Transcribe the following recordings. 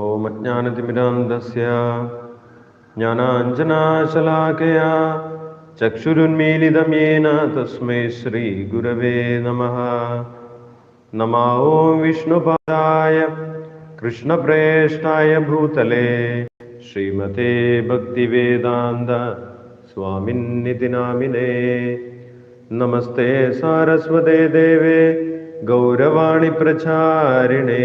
ॐ मज्ञानमिनान्दस्य ज्ञानाञ्जनाशलाकया चक्षुरुन्मीलितं येन तस्मै श्रीगुरवे नमः। नमा ॐ विष्णुपादाय कृष्णप्रेष्ठाय भूतले श्रीमते भक्तिवेदान्त स्वामिन्निति नामिने नमस्ते सारस्वते देवे गौरवाणि प्रचारिणे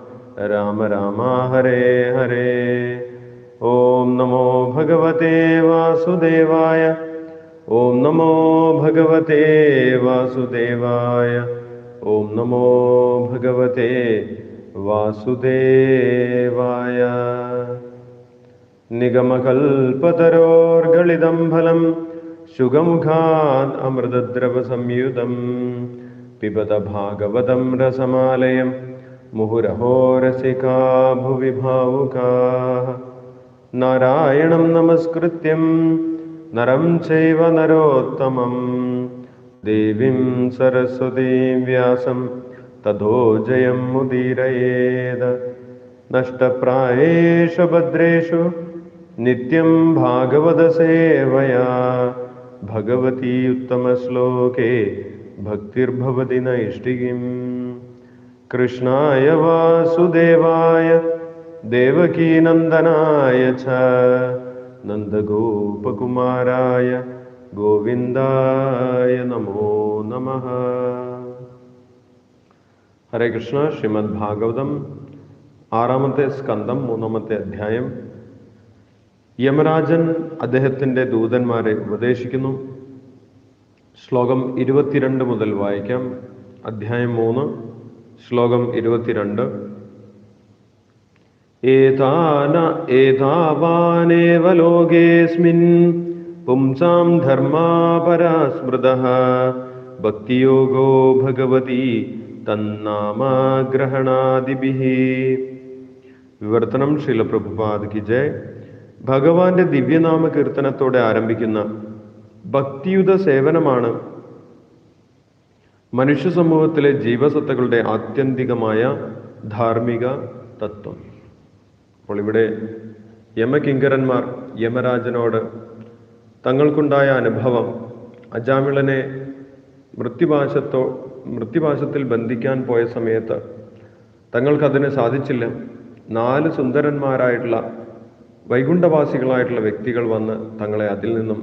രാമ രാമ ഹരേ ഹരേ. ഓം നമോ ഭഗവതേ വാസുദേവായ ഓം നമോ ഭഗവതേ വാസുദേവായ ഓം നമോ ഭഗവതേ വാസുദേവായ. നിഗമകൽപതരോർഗളിതം ഫലം ശുഗമുഖാത് അമൃതദ്രവസംയുതം പിബത ഭാഗവതം രസമാലയം मुहुरहोरसिका भुवि भावुकाः नारायणं नमस्कृत्यं नरं चैव नरोत्तमं देवीं सरस्वतीं व्यासं ततो जयं मुदीरयेद। नष्टप्रायेषु भद्रेषु नित्यं भागवतसेवया। भगवती उत्तमश्लोके भक्तिर्भवति नैष्टिकीम् കൃഷ്ണായ വാസുദേവായ ദേവകീനന്ദനായ ച നന്ദഗോപകുമാരായ ഗോവിന്ദായ നമോ നമ. ഹരേ കൃഷ്ണ ശ്രീമദ് ഭാഗവതം ആറാമത്തെ സ്കന്ധം മൂന്നാമത്തെ അധ്യായം. യമരാജൻ അദ്ദേഹത്തിന്റെ ദൂതന്മാരെ ഉപദേശിക്കുന്നു. ശ്ലോകം ഇരുപത്തിരണ്ട് മുതൽ വായിക്കാം. അധ്യായം മൂന്ന്. ശ്ലോകം ഇരുപത്തിരണ്ട്. ഏതാന ഏതാവാനേവ ലോകേസ്മിൻ? പുംസാം ധർമാപരാസ്മൃത. ഭക്തിയോഗോ ഭഗവതി തന്നാമഗ്രഹണാദിഭിः. വിവർത്തനം ശിലപ്രഭുപാദ് കി ജയ്. ഭഗവാന്റെ ദിവ്യനാമ കീർത്തനത്തോടെ ആരംഭിക്കുന്ന ഭക്തിയുത സേവനമാണ് മനുഷ്യ സമൂഹത്തിലെ ജീവസത്തകളുടെ ആത്യന്തികമായ ധാർമ്മിക തത്വം. അപ്പോൾ ഇവിടെ യമകിങ്കരന്മാർ യമരാജനോട് തങ്ങൾക്കുണ്ടായ അനുഭവം അജാമിളനെ മൃത്യുപാശത്തോ മൃത്യുപാശത്തിൽ ബന്ധിക്കാൻ പോയ സമയത്ത് തങ്ങൾക്കതിന് സാധിച്ചില്ല. നാല് സുന്ദരന്മാരായിട്ടുള്ള വൈകുണ്ഠവാസികളായിട്ടുള്ള വ്യക്തികൾ വന്ന് തങ്ങളെ അതിൽ നിന്നും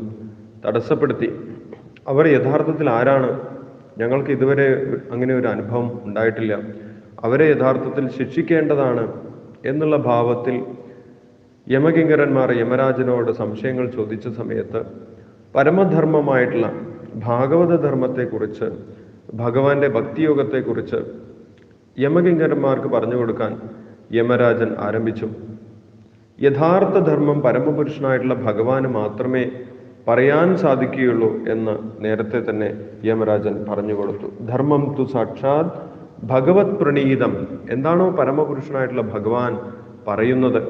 തടസ്സപ്പെടുത്തി. അവർ യഥാർത്ഥത്തിൽ ആരാണ്? ഞങ്ങൾക്ക് ഇതുവരെ അങ്ങനെ ഒരു അനുഭവം ഉണ്ടായിട്ടില്ല. അവരെ യഥാർത്ഥത്തിൽ ശിക്ഷിക്കേണ്ടതാണ് എന്നുള്ള ഭാവത്തിൽ യമകിങ്കരന്മാർ യമരാജനോട് സംശയങ്ങൾ ചോദിച്ച സമയത്ത് പരമധർമ്മമായിട്ടുള്ള ഭാഗവത ധർമ്മത്തെക്കുറിച്ച് ഭഗവാന്റെ ഭക്തിയോഗത്തെക്കുറിച്ച് യമകിങ്കരന്മാർക്ക് പറഞ്ഞു കൊടുക്കാൻ യമരാജൻ ആരംഭിച്ചു. യഥാർത്ഥ ധർമ്മം പരമപുരുഷനായിട്ടുള്ള ഭഗവാന് മാത്രമേ പറയാൻ സാധിക്കുകയുള്ളൂ എന്ന് നേരത്തെ തന്നെ യമരാജൻ പറഞ്ഞു കൊടുത്തു. ധർമ്മം തു സാക്ഷാത് ഭഗവത് പ്രണീതം. എന്താണോ പരമപുരുഷനായിട്ടുള്ള ഭഗവാൻ പറയുന്നത്?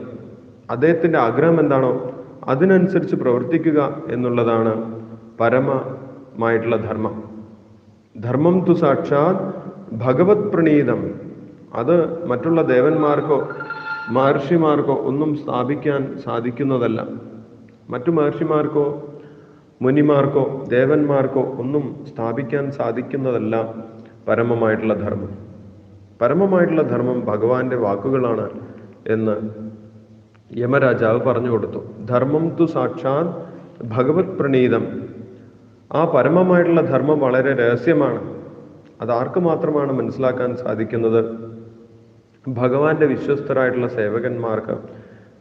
അദ്ദേഹത്തിന്റെ ആഗ്രഹം എന്താണോ അതിനനുസരിച്ച് പ്രവർത്തിക്കുക എന്നുള്ളതാണ് പരമമായിട്ടുള്ള ധർമ്മം. ധർമ്മം തു സാക്ഷാത് ഭഗവത് പ്രണീതം. അത് മറ്റുള്ള ദേവന്മാർക്കോ മഹർഷിമാർക്കോ ഒന്നും സ്ഥാപിക്കാൻ സാധിക്കുന്നതല്ല. മറ്റു മഹർഷിമാർക്കോ മുനിമാർക്കോ ദേവന്മാർക്കോ ഒന്നും സ്ഥാപിക്കാൻ സാധിക്കുന്നതല്ല പരമമായിട്ടുള്ള ധർമ്മം. പരമമായിട്ടുള്ള ധർമ്മം ഭഗവാന്റെ വാക്കുകളാണ് എന്ന് യമരാജാവ് പറഞ്ഞു കൊടുത്തു. ധർമ്മം തു സാക്ഷാത് ഭഗവത് പ്രണീതം. ആ പരമമായിട്ടുള്ള ധർമ്മം വളരെ രഹസ്യമാണ്. അത് ആർക്ക് മാത്രമാണ് മനസ്സിലാക്കാൻ സാധിക്കുന്നത്? ഭഗവാന്റെ വിശ്വസ്തരായിട്ടുള്ള സേവകന്മാർക്ക്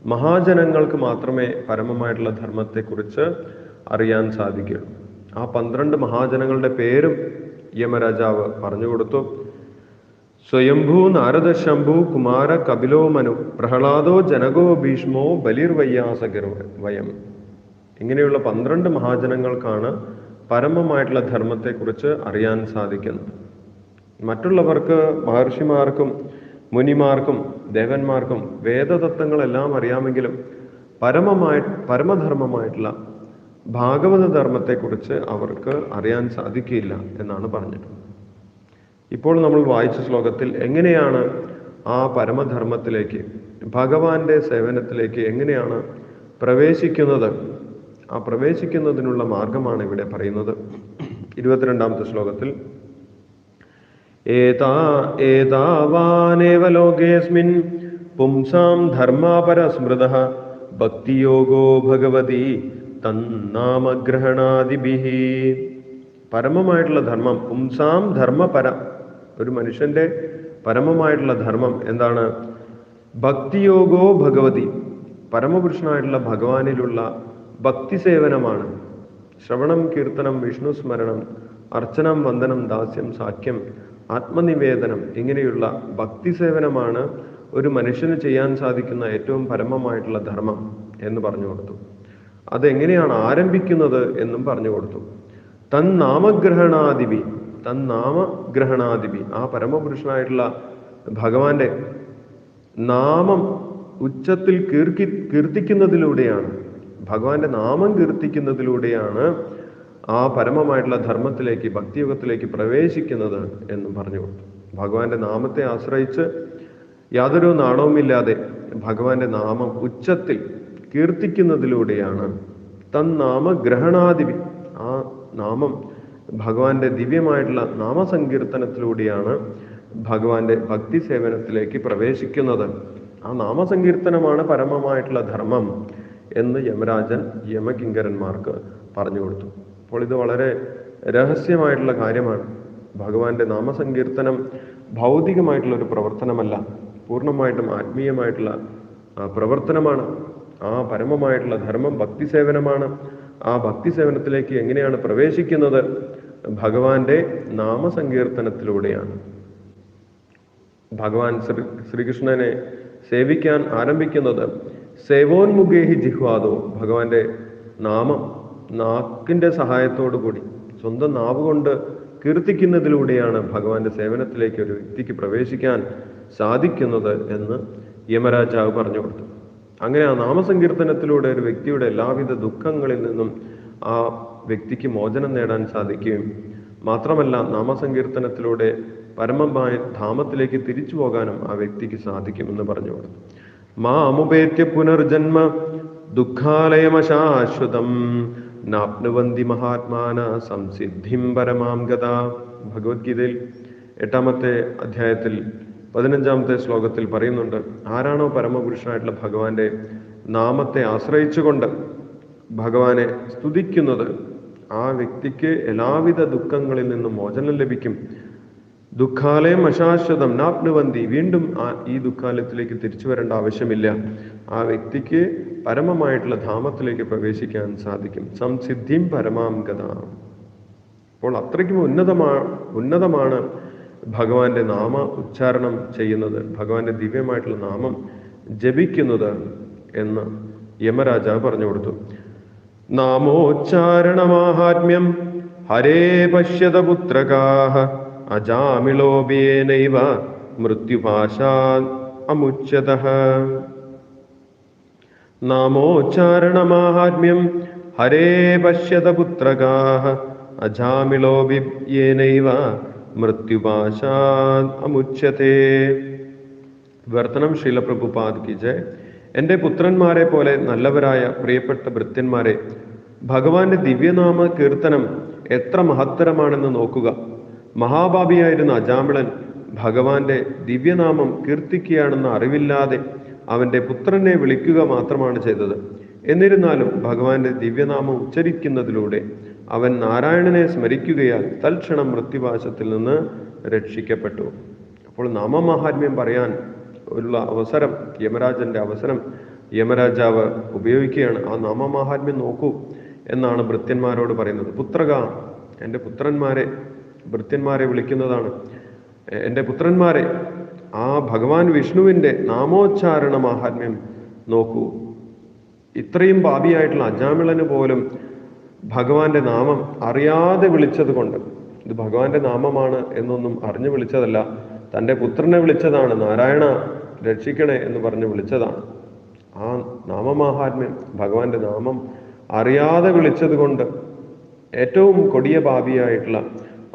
മഹാജനങ്ങൾക്ക് മാത്രമേ പരമമായിട്ടുള്ള ധർമ്മത്തെക്കുറിച്ച് അറിയാൻ സാധിക്കുകയുള്ളൂ ആ പന്ത്രണ്ട് മഹാജനങ്ങളുടെ പേരും യമരാജാവ് പറഞ്ഞു കൊടുത്തു. സ്വയംഭു നാരദ ശംഭു കുമാര കപിലോ മനു പ്രഹ്ലാദോ ജനകോ ഭീഷ്മോ ബലിർവയ്യാസകർ വയം. ഇങ്ങനെയുള്ള പന്ത്രണ്ട് മഹാജനങ്ങൾക്കാണ് പരമമായിട്ടുള്ള ധർമ്മത്തെക്കുറിച്ച് അറിയാൻ സാധിക്കുന്നത്. മറ്റുള്ളവർക്ക് മഹർഷിമാർക്കും മുനിമാർക്കും ദേവന്മാർക്കും വേദതത്വങ്ങളെല്ലാം അറിയാമെങ്കിലും പരമമായി പരമധർമ്മമായിട്ടുള്ള ഭാഗവത ധർമ്മത്തെക്കുറിച്ച് അവർക്ക് അറിയാൻ സാധിക്കില്ല എന്നാണ് പറഞ്ഞിട്ടുള്ളത്. ഇപ്പോൾ നമ്മൾ വായിച്ച ശ്ലോകത്തിൽ എങ്ങനെയാണ് ആ പരമധർമ്മത്തിലേക്ക് ഭഗവാന്റെ സേവനത്തിലേക്ക് എങ്ങനെയാണ് പ്രവേശിക്കുന്നത്? ആ പ്രവേശിക്കുന്നതിനുള്ള മാർഗമാണ് ഇവിടെ പറയുന്നത്. ഇരുപത്തിരണ്ടാമത്തെ ശ്ലോകത്തിൽ ഏതാ ഏതാവാനേവ ലോകേസ്മിൻ പുംസാം ധർമാപരസ്മൃത ഭക്തിയോഗോ ഭഗവതി തന്നാമഗ്രഹണാദിഭി. പരമമായിട്ടുള്ള ധർമ്മം പുംസാം ധർമ്മപര. ഒരു മനുഷ്യന്റെ പരമമായിട്ടുള്ള ധർമ്മം എന്താണ്? ഭക്തിയോഗോ ഭഗവതി. പരമപുരുഷനായിട്ടുള്ള ഭഗവാനിലുള്ള ഭക്തി സേവനമാണ് ശ്രവണം കീർത്തനം വിഷ്ണു സ്മരണം അർച്ചനം വന്ദനം ദാസ്യം സാഖ്യം ആത്മനിവേദനം ഇങ്ങനെയുള്ള ഭക്തി സേവനമാണ് ഒരു മനുഷ്യന് ചെയ്യാൻ സാധിക്കുന്ന ഏറ്റവും പരമമായിട്ടുള്ള ധർമ്മം എന്ന് പറഞ്ഞു കൊടുത്തു. അതെങ്ങനെയാണ് ആരംഭിക്കുന്നത് എന്നും പറഞ്ഞു കൊടുത്തു. തൻ നാമഗ്രഹണാദിപി തൻ നാമഗ്രഹണാദിപി ആ പരമപുരുഷനായിട്ടുള്ള ഭഗവാന്റെ നാമം ഉച്ചത്തിൽ കീർത്തി കീർത്തിക്കുന്നതിലൂടെയാണ് ഭഗവാന്റെ നാമം കീർത്തിക്കുന്നതിലൂടെയാണ് ആ പരമമായിട്ടുള്ള ധർമ്മത്തിലേക്ക് ഭക്തിയുഗത്തിലേക്ക് പ്രവേശിക്കുന്നത് എന്നും പറഞ്ഞു കൊടുത്തു. ഭഗവാന്റെ നാമത്തെ ആശ്രയിച്ച് യാതൊരു നാണവുമില്ലാതെ ഭഗവാന്റെ നാമം ഉച്ചത്തിൽ കീർത്തിക്കുന്നതിലൂടെയാണ് തന്നാമ ഗ്രഹണാദിവി ആ നാമം ഭഗവാന്റെ ദിവ്യമായിട്ടുള്ള നാമസങ്കീർത്തനത്തിലൂടെയാണ് ഭഗവാന്റെ ഭക്തി സേവനത്തിലേക്ക് പ്രവേശിക്കുന്നത്. ആ നാമസങ്കീർത്തനമാണ് പരമമായിട്ടുള്ള ധർമ്മം എന്ന് യമരാജൻ യമകിങ്കരന്മാർക്ക് പറഞ്ഞു കൊടുത്തു. അപ്പോൾ ഇത് വളരെ രഹസ്യമായിട്ടുള്ള കാര്യമാണ്. ഭഗവാന്റെ നാമസങ്കീർത്തനം ഭൗതികമായിട്ടുള്ള ഒരു പ്രവർത്തനമല്ല പൂർണമായിട്ടും ആത്മീയമായിട്ടുള്ള പ്രവർത്തനമാണ്. ആ പരമമായിട്ടുള്ള ധർമ്മം ഭക്തി സേവനമാണ് ആ ഭക്തി സേവനത്തിലേക്ക് എങ്ങനെയാണ് പ്രവേശിക്കുന്നത്? ഭഗവാന്റെ നാമസങ്കീർത്തനത്തിലൂടെയാണ്. ഭഗവാൻ ശ്രീ ശ്രീകൃഷ്ണനെ സേവിക്കാൻ ആരംഭിക്കുന്നത് സേവോന്മുഖേഹി ജിഹ്വാദോ ഭഗവാന്റെ നാമം നാക്കിന്റെ സഹായത്തോടു കൂടി സ്വന്തം നാവ് കൊണ്ട് കീർത്തിക്കുന്നതിലൂടെയാണ് ഭഗവാന്റെ സേവനത്തിലേക്ക് ഒരു വ്യക്തിക്ക് പ്രവേശിക്കാൻ സാധിക്കുന്നത് എന്ന് യമരാജാവ് പറഞ്ഞു കൊടുത്തു. അങ്ങനെ ആ നാമസങ്കീർത്തനത്തിലൂടെ ഒരു വ്യക്തിയുടെ എല്ലാവിധ ദുഃഖങ്ങളിൽ നിന്നും ആ വ്യക്തിക്ക് മോചനം നേടാൻ സാധിക്കുകയും മാത്രമല്ല നാമസങ്കീർത്തനത്തിലൂടെ പരമമായ ധാമത്തിലേക്ക് തിരിച്ചു പോകാനും ആ വ്യക്തിക്ക് സാധിക്കുമെന്ന് പറഞ്ഞു കൊടുത്തു. അമുപേറ്റ പുനർജന്മ ദുഃഖാലയമശാശ്വതം നാപ്നുവന്തി മഹാത്മാന സംസിദ്ധിം പരമാം ഗത. ഭഗവത്ഗീതയിൽ എട്ടാമത്തെ അധ്യായത്തിൽ പതിനഞ്ചാമത്തെ ശ്ലോകത്തിൽ പറയുന്നുണ്ട് ആരാണോ പരമപുരുഷനായിട്ടുള്ള ഭഗവാന്റെ നാമത്തെ ആശ്രയിച്ചുകൊണ്ട് ഭഗവാനെ സ്തുതിക്കുന്നത് ആ വ്യക്തിക്ക് എല്ലാവിധ ദുഃഖങ്ങളിൽ നിന്നും മോചനം ലഭിക്കും. ദുഃഖാലയം അശാശ്വതം നാപ്നുവന്തി വീണ്ടും ആ ഈ ദുഃഖാലയത്തിലേക്ക് തിരിച്ചു വരേണ്ട ആവശ്യമില്ല. ആ വ്യക്തിക്ക് പരമമായിട്ടുള്ള ധാമത്തിലേക്ക് പ്രവേശിക്കാൻ സാധിക്കും. സംസിദ്ധിയും പരമാം ഗത. അപ്പോൾ അത്രയ്ക്കും ഉന്നതമാ ഉന്നതമാണ് ഭഗവാന്റെ നാമ ഉച്ചാരണം ചെയ്യുന്നത് ഭഗവാന്റെ ദിവ്യമായിട്ടുള്ള നാമം ജപിക്കുന്നത് എന്ന് യമരാജാവ് പറഞ്ഞു കൊടുത്തു. നാമോച്ചാരണമാഹാത്മ്യം ഹരേ പശ്യത പുത്രകാഹ അജാമിളോപേനൈവ മൃത്യുഭാഷാ അമുച്ചത. നാമോച്ചാരണമാഹാത്മ്യം ഹരേ പശ്യത പുത്രകാഹ അജാമിളോപിയേനൈവ മൃത്യുപാശാ അമുച്യത്തെ വർത്തനം ശീലപ്രഭുപാദ് കി ജയ്. എന്റെ പുത്രന്മാരെ പോലെ നല്ലവരായ പ്രിയപ്പെട്ട ഭൃത്യന്മാരെ ഭഗവാന്റെ ദിവ്യനാമ കീർത്തനം എത്ര മഹത്തരമാണെന്ന് നോക്കുക. മഹാഭാപിയായിരുന്ന അജാമിളൻ ഭഗവാന്റെ ദിവ്യനാമം കീർത്തിക്കുകയാണെന്ന് അറിവില്ലാതെ അവന്റെ പുത്രനെ വിളിക്കുക മാത്രമാണ് ചെയ്തത്. എന്നിരുന്നാലും ഭഗവാന്റെ ദിവ്യനാമം ഉച്ചരിക്കുന്നതിലൂടെ അവൻ നാരായണനെ സ്മരിക്കുകയാൽ തൽക്ഷണം മൃത്യുവാശത്തിൽ നിന്ന് രക്ഷിക്കപ്പെട്ടു. അപ്പോൾ നാമമാഹാത്മ്യം പറയാൻ ഉള്ള അവസരം യമരാജന്റെ അവസരം യമരാജാവ് ഉപയോഗിക്കുകയാണ്. ആ നാമമാഹാത്മ്യം നോക്കൂ എന്നാണ് ഭൃത്യന്മാരോട് പറയുന്നത്. പുത്രക എന്റെ പുത്രന്മാരെ ഭൃത്യന്മാരെ വിളിക്കുന്നതാണ്. എന്റെ പുത്രന്മാരെ ആ ഭഗവാൻ വിഷ്ണുവിന്റെ നാമോച്ചാരണ മാഹാത്മ്യം നോക്കൂ. ഇത്രയും പാപിയായിട്ടുള്ള അജാമിളന് പോലും ഭഗവാന്റെ നാമം അറിയാതെ വിളിച്ചത് കൊണ്ട് ഇത് ഭഗവാന്റെ നാമമാണ് എന്നൊന്നും അറിഞ്ഞു വിളിച്ചതല്ല തന്റെ പുത്രനെ വിളിച്ചതാണ് നാരായണ രക്ഷിക്കണേ എന്ന് പറഞ്ഞ് വിളിച്ചതാണ്. ആ നാമമാഹാത്മ്യം ഭഗവാന്റെ നാമം അറിയാതെ വിളിച്ചത് കൊണ്ട് ഏറ്റവും കൊടിയ പാപിയായിട്ടുള്ള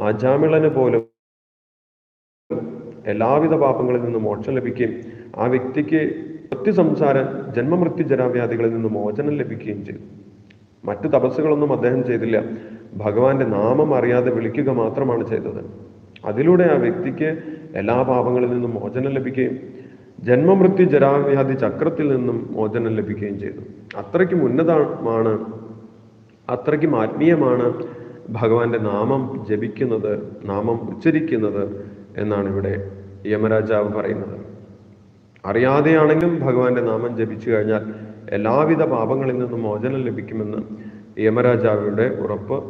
അജാമിളന് പോലും എല്ലാവിധ പാപങ്ങളിൽ നിന്ന് മോക്ഷം ലഭിക്കുകയും ആ വ്യക്തിക്ക് സംസാര ജന്മമൃത്യു ജരാവ്യാധികളിൽ നിന്ന് മോചനം ലഭിക്കുകയും ചെയ്തു. മറ്റു തപസ്സുകളൊന്നും അദ്ദേഹം ചെയ്തില്ല. ഭഗവാന്റെ നാമം അറിയാതെ വിളിക്കുക മാത്രമാണ് ചെയ്തത്. അതിലൂടെ ആ വ്യക്തിക്ക് എല്ലാ പാപങ്ങളിൽ നിന്നും മോചനം ലഭിക്കുകയും ജന്മമൃത്യു ജരാവ്യാധി ചക്രത്തിൽ നിന്നും മോചനം ലഭിക്കുകയും ചെയ്തു. അത്രയ്ക്കും ഉന്നതമാണ് അത്രയ്ക്കും ആത്മീയമാണ് ഭഗവാന്റെ നാമം ജപിക്കുന്നത് നാമം ഉച്ചരിക്കുന്നത് എന്നാണ് ഇവിടെ യമരാജാവ് പറയുന്നത്. അറിയാതെയാണെങ്കിലും ഭഗവാന്റെ നാമം ജപിച്ചു കഴിഞ്ഞാൽ എല്ലാവിധ പാപങ്ങളിൽ നിന്നും മോചനം ലഭിക്കുമെന്ന് യമരാജാവിയുടെ ഉറപ്പ്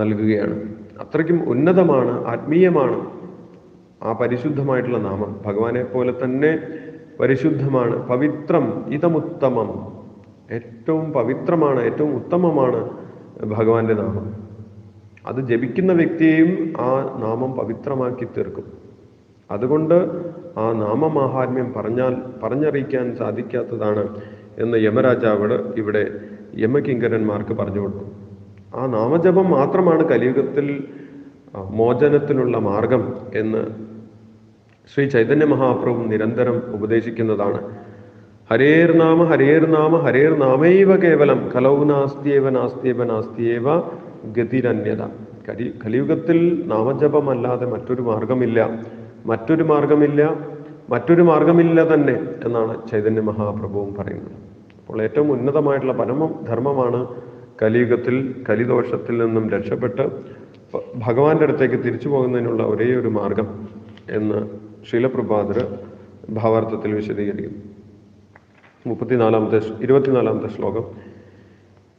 നൽകുകയാണ്. അത്രയ്ക്കും ഉന്നതമാണ് ആത്മീയമാണ് ആ പരിശുദ്ധമായിട്ടുള്ള നാമം. ഭഗവാനെ പോലെ തന്നെ പരിശുദ്ധമാണ് പവിത്രം ഇതമുത്തമം. ഏറ്റവും പവിത്രമാണ് ഏറ്റവും ഉത്തമമാണ് ഭഗവാന്റെ നാമം. അത് ജപിക്കുന്ന വ്യക്തിയെയും ആ നാമം പവിത്രമാക്കി തീർക്കും. അതുകൊണ്ട് ആ നാമമാഹാത്മ്യം പറഞ്ഞാൽ പറഞ്ഞറിയിക്കാൻ സാധിക്കാത്തതാണ് എന്ന് യമരാജാവ് ഇവിടെ യമകിങ്കരന്മാർക്ക് പറഞ്ഞു കൊടുത്തു ആ നാമജപം മാത്രമാണ് കലിയുഗത്തിൽ മോചനത്തിനുള്ള മാർഗം എന്ന് ശ്രീ ചൈതന്യ മഹാപ്രഭു നിരന്തരം ഉപദേശിക്കുന്നതാണ്. ഹരേർ നാമ ഹരേർ നാമ ഹരേർ നാമൈവ കേവലം കലൗ നാസ്തിയേവ നാസ്തിയേവ നാസ്തിയേവ ഗതിരന്യത. കലി കലിയുഗത്തിൽ നാമജപമല്ലാതെ മറ്റൊരു മാർഗമില്ല. മറ്റൊരു മാർഗമില്ല മറ്റൊരു മാർഗമില്ല തന്നെ എന്നാണ് ചൈതന്യ മഹാപ്രഭുവും പറയുന്നത്. അപ്പോൾ ഏറ്റവും ഉന്നതമായിട്ടുള്ള പരമ ധർമ്മമാണ് കലിയുഗത്തിൽ കലിദോഷത്തിൽ നിന്നും രക്ഷപ്പെട്ട് ഭഗവാന്റെ അടുത്തേക്ക് തിരിച്ചു പോകുന്നതിനുള്ള ഒരേ ഒരു മാർഗം എന്ന് ശീലപ്രഭാതർ ഭാവാർത്ഥത്തിൽ വിശദീകരിക്കുന്നു. മുപ്പത്തിനാലാമത്തെ ഇരുപത്തിനാലാമത്തെ ശ്ലോകം.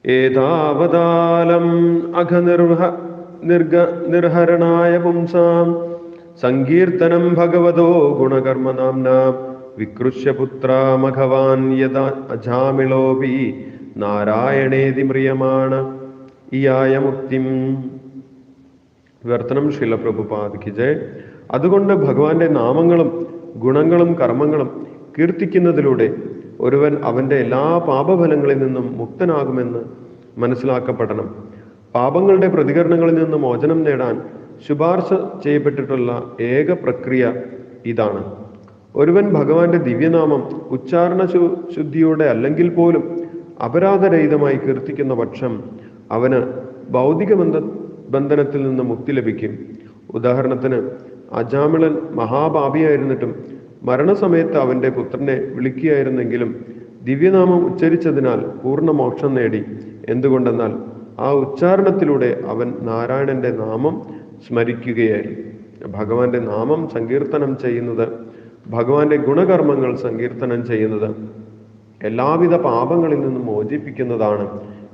ഏതാവതാലം അഘനിർഹ നിർഗ നിർഹരണായ പുംസാം സങ്കീർത്തനം ഭഗവതോ ഗുണകർമ്മനാംന നാം പുത്രാമഘവാൻ യഥാ അജാമിളോപി നാരായണേതി മ്രിയമാണ് ഇയായ മുക്തിം വിവർത്തനം ശിലപ്രഭുപാദിക്ക് അതുകൊണ്ട് ഭഗവാന്റെ നാമങ്ങളും ഗുണങ്ങളും കർമ്മങ്ങളും കീർത്തിക്കുന്നതിലൂടെ ഒരുവൻ അവന്റെ എല്ലാ പാപഫലങ്ങളിൽ നിന്നും മുക്തനാകുമെന്ന് മനസ്സിലാക്കപ്പെടണം. പാപങ്ങളുടെ പ്രതികരണങ്ങളിൽ നിന്ന് മോചനം നേടാൻ ശുപാർശ ചെയ്യപ്പെട്ടിട്ടുള്ള ഏക പ്രക്രിയ ഇതാണ്. ഒരുവൻ ഭഗവാന്റെ ദിവ്യനാമം ഉച്ചാരണ ശുദ്ധിയോടെ അല്ലെങ്കിൽ പോലും അപരാധരഹിതമായി കീർത്തിക്കുന്ന പക്ഷം അവന് ഭൗതിക ബന്ധ ബന്ധനത്തിൽ നിന്ന് മുക്തി ലഭിക്കും. ഉദാഹരണത്തിന് അജാമിളൻ മഹാപാപിയായിരുന്നിട്ടും മരണസമയത്ത് അവന്റെ പുത്രനെ വിളിക്കുകയായിരുന്നെങ്കിലും ദിവ്യനാമം ഉച്ചരിച്ചതിനാൽ പൂർണ മോക്ഷം നേടി. എന്തുകൊണ്ടെന്നാൽ ആ ഉച്ചാരണത്തിലൂടെ അവൻ നാരായണന്റെ നാമം സ്മരിക്കുകയായിരുന്നു ഭഗവാന്റെ നാമം സങ്കീർത്തനം ചെയ്യുന്നത് ഭഗവാന്റെ ഗുണകർമ്മങ്ങൾ സങ്കീർത്തനം ചെയ്യുന്നത് എല്ലാവിധ പാപങ്ങളിൽ നിന്നും മോചിപ്പിക്കുന്നതാണ്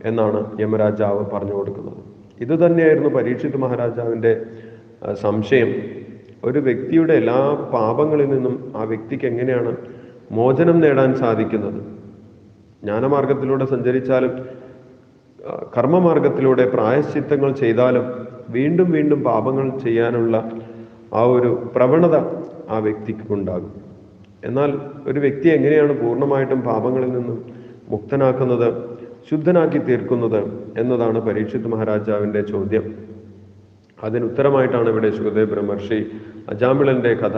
എന്നാണ് യമരാജാവ് പറഞ്ഞു കൊടുക്കുന്നത്. ഇത് തന്നെയായിരുന്നു പരീക്ഷിത് മഹാരാജാവിന്റെ സംശയം. ഒരു വ്യക്തിയുടെ എല്ലാ പാപങ്ങളിൽ നിന്നും ആ വ്യക്തിക്ക് എങ്ങനെയാണ് മോചനം നേടാൻ സാധിക്കുന്നത്? ജ്ഞാനമാർഗത്തിലൂടെ സഞ്ചരിച്ചാലും കർമ്മമാർഗത്തിലൂടെ പ്രായശ്ചിത്തങ്ങൾ ചെയ്താലും വീണ്ടും വീണ്ടും പാപങ്ങൾ ചെയ്യാനുള്ള ആ ഒരു പ്രവണത ആ വ്യക്തിക്ക് ഉണ്ടാകും എന്നാൽ ഒരു വ്യക്തി എങ്ങനെയാണ് പൂർണമായിട്ടും പാപങ്ങളിൽ നിന്നും മുക്തനാക്കുന്നത് ശുദ്ധനാക്കി തീർക്കുന്നത് എന്നതാണ് പരീക്ഷിത് മഹാരാജാവിന്റെ ചോദ്യം. അതിനുത്തരമായിട്ടാണ് ഇവിടെ സുഖദേവ് ബ്രഹ്മർഷി അജാമിളന്റെ കഥ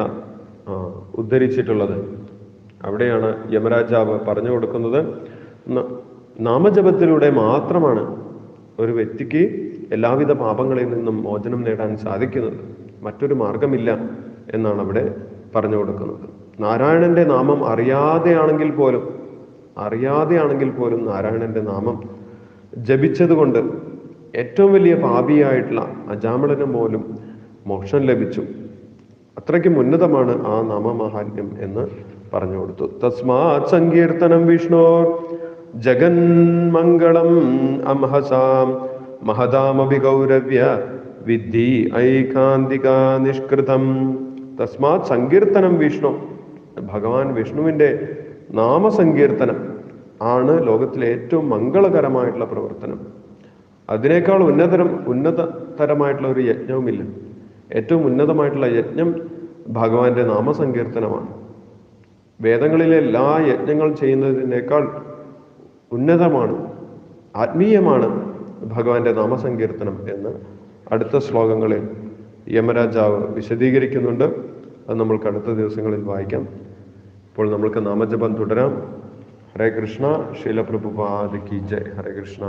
ഉദ്ധരിച്ചിട്ടുള്ളത്. അവിടെയാണ് യമരാജാവ് പറഞ്ഞു കൊടുക്കുന്നത്. നാമജപത്തിലൂടെ മാത്രമാണ് ഒരു വ്യക്തിക്ക് എല്ലാവിധ പാപങ്ങളിൽ നിന്നും മോചനം നേടാൻ സാധിക്കുന്നത്. മറ്റൊരു മാർഗമില്ല എന്നാണ് അവിടെ പറഞ്ഞു കൊടുക്കുന്നത്. നാരായണന്റെ നാമം അറിയാതെയാണെങ്കിൽ പോലും അറിയാതെയാണെങ്കിൽ പോലും നാരായണന്റെ നാമം ജപിച്ചതുകൊണ്ട് ഏറ്റവും വലിയ പാപിയായിട്ടുള്ള അജാമളന് പോലും മോക്ഷം ലഭിച്ചു. അത്രയ്ക്കും ഉന്നതമാണ് ആ നാമമാഹാത്മ്യം എന്ന് പറഞ്ഞു കൊടുത്തു. തസ്മാ സങ്കീർത്തനം വിഷ്ണോർ ജഗന്മംഗളം അംഹസാം. മഹതാമപി ഗൗരവ്യ വിദ്ധി ഐകാന്തിക നിഷ്കൃതം. തസ്മാത് സങ്കീർത്തനം വിഷ്ണു. ഭഗവാൻ വിഷ്ണുവിന്റെ നാമസങ്കീർത്തനം ആണ് ലോകത്തിലെ ഏറ്റവും മംഗളകരമായിട്ടുള്ള പ്രവർത്തനം. അതിനേക്കാൾ ഉന്നതരം ഉന്നതതരമായിട്ടുള്ള ഒരു യജ്ഞവുമില്ല. ഏറ്റവും ഉന്നതമായിട്ടുള്ള യജ്ഞം ഭഗവാന്റെ നാമസങ്കീർത്തനമാണ്. വേദങ്ങളിലെ എല്ലാ യജ്ഞങ്ങൾ ചെയ്യുന്നതിനേക്കാൾ ഉന്നതമാണ് ആത്മീയമാണ് ഭഗവാന്റെ നാമസങ്കീർത്തനം എന്ന് അടുത്ത ശ്ലോകങ്ങളിൽ യമരാജാവ് വിശദീകരിക്കുന്നുണ്ട്. അത് നമ്മൾക്ക് അടുത്ത ദിവസങ്ങളിൽ വായിക്കാം. ഇപ്പോൾ നമ്മൾക്ക് നാമജപം തുടരാം. ഹരേ കൃഷ്ണ ശീലപ്രഭുപാദ് കി ജയ്. ഹരേ കൃഷ്ണ.